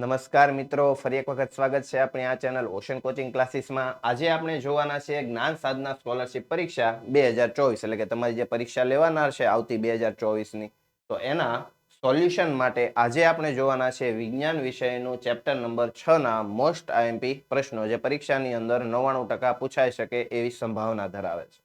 નમસ્કાર મિત્રો, ફરી એક વખત સ્વાગત છે આપણી આ ચેનલ ઓશન કોચિંગ ક્લાસીસમાં. આજે આપણે જોવાના છે જ્ઞાન સાધના સ્કોલરશિપ પરીક્ષા બે હજાર ચોવીસ, એટલે કે તમારી જે પરીક્ષા લેવાનાર છે આવતી બે હજાર ચોવીસની. તો એના સોલ્યુશન માટે આજે આપણે જોવાના છે વિજ્ઞાન વિષયનું ચેપ્ટર નંબર છ ના મોસ્ટ આઈએમપી પ્રશ્નો, જે પરીક્ષાની અંદર નવ્વાણું ટકા પૂછાઈ શકે એવી સંભાવના ધરાવે છે.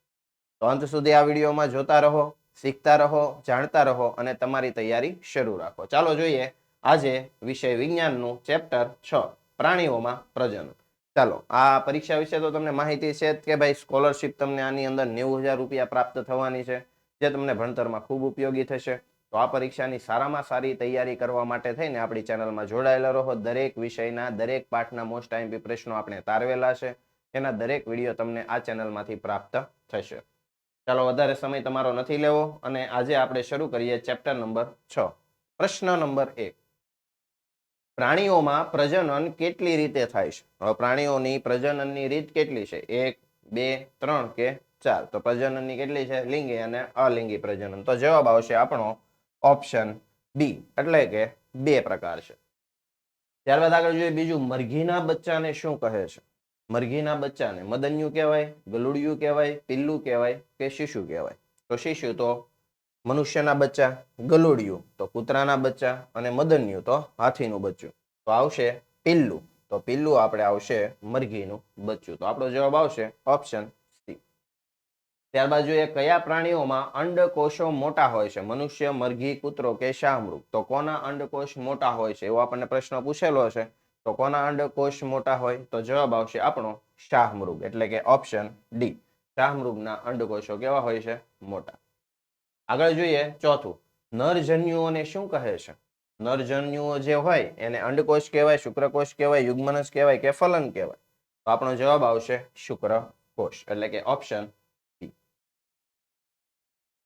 તો અંત સુધી આ વિડીયોમાં જોતા રહો, શીખતા રહો, જાણતા રહો અને તમારી તૈયારી શરૂ રાખો. ચાલો જોઈએ આજે વિષય વિજ્ઞાનનું ચેપ્ટર છ, પ્રાણીઓમાં પ્રજનન. ચાલો, આ પરીક્ષા વિશે તો તમને માહિતી છે કે ભાઈ સ્કોલરશિપ તમને આની અંદર નેવું હજાર રૂપિયા પ્રાપ્ત થવાની છે, જે તમને ભણતરમાં ખૂબ ઉપયોગી થશે. તો આ પરીક્ષાની સારામાં સારી તૈયારી કરવા માટે થઈને આપણી ચેનલમાં જોડાયેલા રહો. દરેક વિષયના, દરેક પાઠના મોસ્ટ ટાઈમ પ્રશ્નો આપણે તારવેલા છે. એના દરેક વીડિયો તમને આ ચેનલમાંથી પ્રાપ્ત થશે. ચાલો, વધારે સમય તમારો નથી લેવો અને આજે આપણે શરૂ કરીએ ચેપ્ટર નંબર છ. પ્રશ્ન નંબર એક. પ્રાણીઓમાં પ્રજનન કેટલી રીતે થાય છે? હવે પ્રાણીઓની પ્રજનનની રીત કેટલી છે? એક, બે, ત્રણ કે ચાર? તો પ્રજનનની કેટલી છે? લિંગી અને અલિંગી પ્રજનન. તો જવાબ આવશે આપણો ઓપ્શન બી, એટલે કે બે પ્રકાર છે. ત્યારબાદ આગળ જોઈએ બીજું, મરઘીના બચ્ચાને શું કહે છે? મરઘીના બચ્ચાને મદન્યુ કહેવાય, ગલુડિયું કહેવાય, પિલ્લું કહેવાય કે શિશુ કહેવાય? તો શિશુ તો મનુષ્યના બચ્ચા, ગલુડિયું તો કૂતરાના બચ્ચા અને મદન્યું તો હાથીનું બચ્ચું. તો આવશે પિલ્લું, તો પિલ્લું આપણે આવશે મરઘીનું બચ્ચું. તો આપણો જવાબ આવશે ઓપ્શન સી. ત્યારબાદ જોઈએ કયા પ્રાણીઓમાં અંડકોષો મોટા હોય છે? મનુષ્ય, મરઘી, કૂતરો કે શાહમૃગ તો કોના અંડકોષ મોટા હોય છે? એવો આપણને પ્રશ્ન પૂછેલો છે તો કોના અંડકોષ મોટા હોય? તો જવાબ આવશે આપણો શાહમૃગ એટલે કે ઓપ્શન ડી. શાહમૃગના અંડકોષો કેવા હોય છે? મોટા. આગળ જોઈએ ચોથું. નરજન્યુઓને શું કહે છે? નરજન્યુઓ જે હોય એને અંડકોષ કહેવાય, શુક્રકોષ કહેવાય, યુગ્મનસ કહેવાય કે ફલન કહેવાય? તો આપણો જવાબ આવશે શુક્રકોષ, એટલે કે ઓપ્શન બી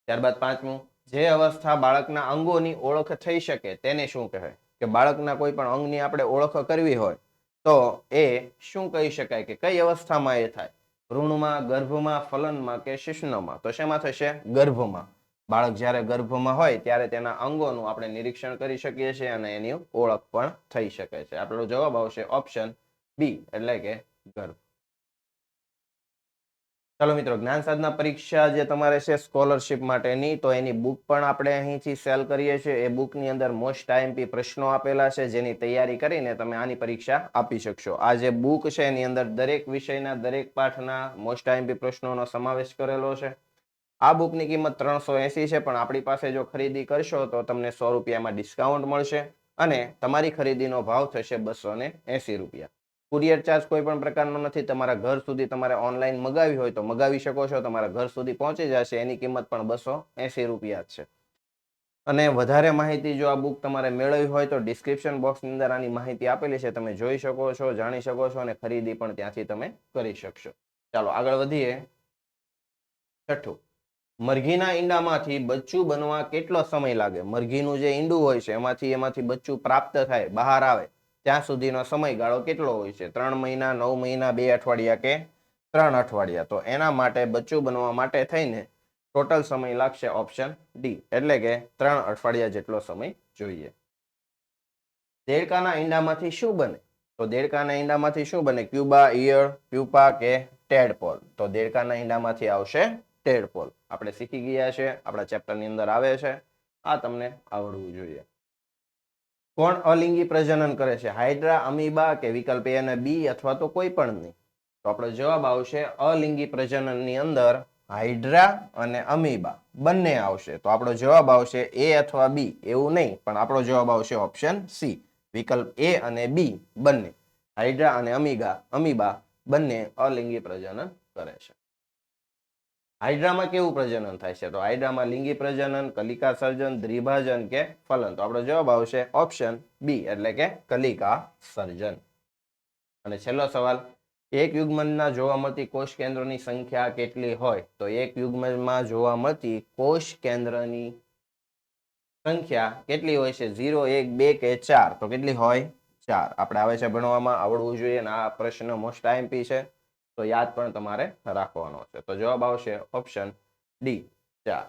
ત્યારબાદ પાંચમું, જે અવસ્થા બાળકના અંગોની ઓળખ થઈ શકે તેને શું કહેવાય? કે બાળકના કોઈ પણ અંગની આપણે ઓળખ કરવી હોય, તો એ શું કહી શકાય કે કઈ અવસ્થામાં એ થાય? ભ્રૂણમાં, ગર્ભમાં, ફલનમાં કે શિશ્નમાં? તો શેમાં થશે? ગર્ભમાં. બાળક જ્યારે ગર્ભમાં હોય ત્યારે તેના અંગોનું આપણે નિરીક્ષણ કરી શકીએ છીએ અને એની ઓળખ પણ થઈ શકે છે. આપણો જવાબ આવશે ઓપ્શન બી એટલે કે ગર્ભ. ચાલો મિત્રો, જ્ઞાન સાધના પરીક્ષા જે તમારે છે સ્કોલરશિપ માટેની, તો એની બુક પણ આપણે અહીંથી સેલ કરીએ છીએ. એ બુકની અંદર મોસ્ટ આઈએમપી પ્રશ્નો આપેલા છે, જેની તૈયારી કરીને તમે આની પરીક્ષા આપી શકશો. આ જે બુક છે, એની અંદર દરેક વિષયના, દરેક પાઠના મોસ્ટ આઈએમપી પ્રશ્નોનો સમાવેશ કરેલો છે. આ બુકની કિંમત ત્રણસો એસી છે, પણ આપણી પાસે જો ખરીદી કરશો તો તમને સો રૂપિયામાં ડિસ્કાઉન્ટ મળશે અને તમારી ખરીદીનો ભાવ થશે બસો ને એસી રૂપિયા. કુરિયર ચાર્જ કોઈ પણ પ્રકારનો નથી, તમારા ઘર સુધી તમારે ઓનલાઈન મગાવી હોય તો મગાવી શકો છો, તમારા ઘર સુધી પહોંચી જશે, એની કિંમત પણ બસો એસી રૂપિયા છે. અને વધારે માહિતી જો આ બુક તમારે મેળવવી હોય તો ડિસ્ક્રિપ્શન બોક્સની અંદર આની માહિતી આપેલી છે, તમે જોઈ શકો છો, જાણી શકો છો અને ખરીદી પણ ત્યાંથી તમે કરી શકશો. ચાલો આગળ વધીએ. છઠ્ઠું. મરઘીના ઈંડામાંથી બચ્ચું બનવા કેટલો સમય લાગે? મરઘીનું જે ઈંડું હોય છે, એમાંથી એમાંથી બચ્ચું પ્રાપ્ત થાય, બહાર આવે, ત્યાં સુધીનો સમયગાળો કેટલો હોય છે? ત્રણ મહિના, નવ મહિના, બે અઠવાડિયા કે ત્રણ અઠવાડિયા? તો એના માટે બચ્ચું બનવા માટે થઈને ટોટલ સમય લાગશે ઓપ્શન ડી. એટલે કે ત્રણ અઠવાડિયા જેટલો સમય જોઈએ. દેડકાના ઈંડામાંથી શું બને? તો દેડકાના ઈંડામાંથી શું બને? ક્યુબા, ઈયળ પ્યુપા કે ટેડપોલ તો દેડકાના ઈંડામાંથી આવશે ટેડપોલ આપણે શીખી ગયા છે, આપણા ચેપ્ટરની અંદર આવે છે. આ તમને આવડવું જોઈએ. કોણ અલિંગી પ્રજનન કરે છે? હાઇડ્રા અમીબા કે વિકલ્પ એ અને બી અથવા તો કોઈ પણ નહીં તો આપણો જવાબ આવશે અલિંગી પ્રજનનની અંદર હાઇડ્રા અને અમીબા. બંને આવશે. તો આપણો જવાબ આવશે એ અથવા બી. એવું નહીં, પણ આપણો જવાબ આવશે ઓપ્શન સી. વિકલ્પ એ અને બી બંને. હાઇડ્રા અને અમીગા, અમીબા બંને અલિંગી પ્રજનન કરે છે. હાઇડ્રામાં કેવું પ્રજનન થાય છે? તો હાઇડ્રામાં લિંગી પ્રજનન, કલિકા સર્જન દ્વિભાજન કે ફલન. તો આપણો જવાબ આવશે ઓપ્શન બી, એટલે કે કલિકા સર્જન. અને છેલ્લો સવાલ, એક યુગ્મનના જોવા મળતી કોષ કેન્દ્રોની સંખ્યા કેટલી હોય? તો એક યુગ્મનમાં જોવા મળતી કોષ કેન્દ્રની સંખ્યા કેટલી હોય છે? ઝીરો, એક, બે કે ચાર? તો કેટલી હોય? ચાર. આપણે આવે છે ભણવામાં આવડવું જોઈએ અને આ પ્રશ્ન મોસ્ટ આઈએમપી છે. તો યાદ પણ તમારે રાખવાનો છે. તો જવાબ આવશે ઓપ્શન ડી ચાર.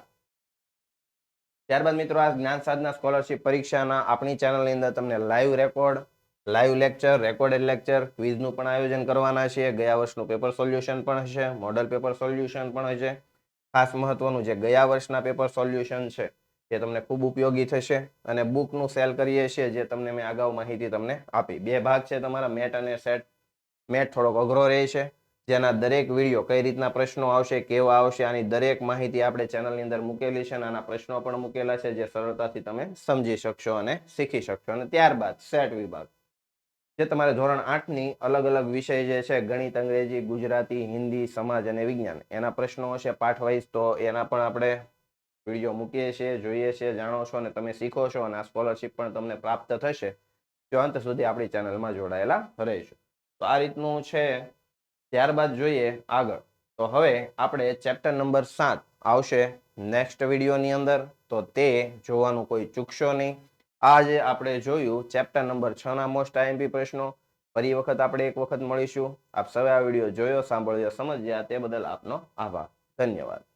ત્યારબાદ મિત્રો, આ જ્ઞાન સાધના સ્કોલરશિપ પરીક્ષાના આપણી ચેનલની અંદર તમને live record live lecture recorded lecture ક્વિઝનું પણ આયોજન કરવાના છીએ ગયા વર્ષનું પેપર સોલ્યુશન પણ હશે મોડલ પેપર સોલ્યુશન પણ હશે. ખાસ મહત્વનું જે ગયા વર્ષના પેપર સોલ્યુશન છે, એ તમને ખૂબ ઉપયોગી થશે અને બુકનું સેલ કરીએ છીએ જે તમને મેં અગાઉ માહિતી તમને આપી. બે ભાગ છે તમારા, મેટ અને સેટ. મેટ થોડોક અઘરો રહે છે. જેના દરેક વીડિયો કઈ રીતના પ્રશ્નો આવશે, કેવા આવશે, આની દરેક માહિતી આપણે ચેનલની અંદર મૂકેલી છે અને આના પ્રશ્નો પણ મૂકેલા છે જે સરળતાથી તમે સમજી શકશો અને શીખી શકશો. અને ત્યારબાદ સેટ વિભાગ. જે તમારે ધોરણ આઠની અલગ અલગ વિષય જે છે, ગણિત, અંગ્રેજી, ગુજરાતી, હિન્દી, સમાજ અને વિજ્ઞાન, એના પ્રશ્નો હશે પાઠ તો એના પણ આપણે વીડિયો મૂકીએ છીએ, જોઈએ છીએ, જાણો છો અને તમે શીખો છો અને આ સ્કોલરશિપ પણ તમને પ્રાપ્ત થશે. જો અંત સુધી આપણી ચેનલમાં જોડાયેલા રહીશું. તો આ રીતનું છે ત્યારબાદ જોઈએ આગળ. તો હવે આપણે ચેપ્ટર નંબર સાત આવશે નેક્સ્ટ વિડીયોની અંદર. તો તે જોવાનું કોઈ ચૂકશો નહીં. આજે આપણે જોયું ચેપ્ટર નંબર છ ના મોસ્ટ આઈએમપી પ્રશ્નો. ફરી વખત આપણે એક વખત મળીશું. આપ સૌએ આ વીડિયો જોયો, સાંભળ્યો, સમજ્યા, તે બદલ આપનો આભાર. ધન્યવાદ.